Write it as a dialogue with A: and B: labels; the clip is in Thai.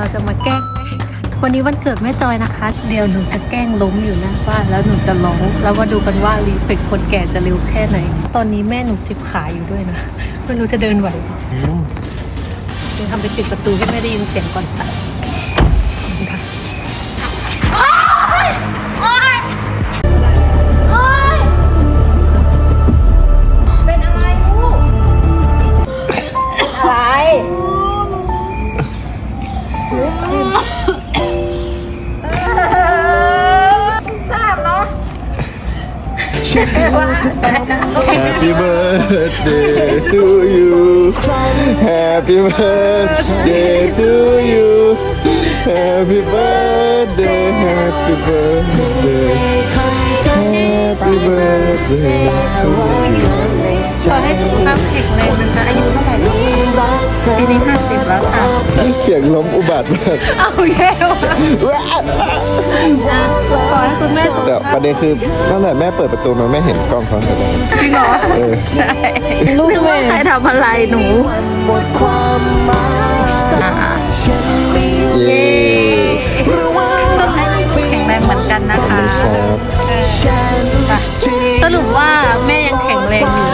A: เราจะมาแกล้งแม่กันวันนี้วันเกิดแม่จอยนะคะ เดี๋ยวหนูจะแกล้งล้มอยู่หน้าบ้านแล้วหนูจะร้อง แล้วมาดูกันว่ารีเฟกคนแก่จะเร็วแค่ไหน ตอนนี้แม่หนูเจ็บขาอยู่ด้วยนะไม่รู้จะเดินไหวเปล่า
B: เ
A: ดี๋ยวทำไปปิดประตูให้แม่ได้ยินเสียงก่อนค่ะ
C: ทราบเนาะ
B: Happy birthday to you Happy birthday to you Happy birthday Happy birthday Happy birthday to you
C: ขอให้สุขภาพแข็งแรงนะคะอายุเท่า
B: เสียงล้มอุบัติมาก
A: เอาแย่ว่ะขอให้คุณแม่ต่
B: ประเด็นคือตั้งแต่แม่เปิดประตูมาแม่เห็นกล้องเขางลยน
C: จริงเหรอเอ
B: อ
C: ลูกว่าใครทำอะไรหนู
B: เย้
C: แข็งแรงเหมือนกันนะคะสรุปว่าแม่ยังแข็งแรงอยู่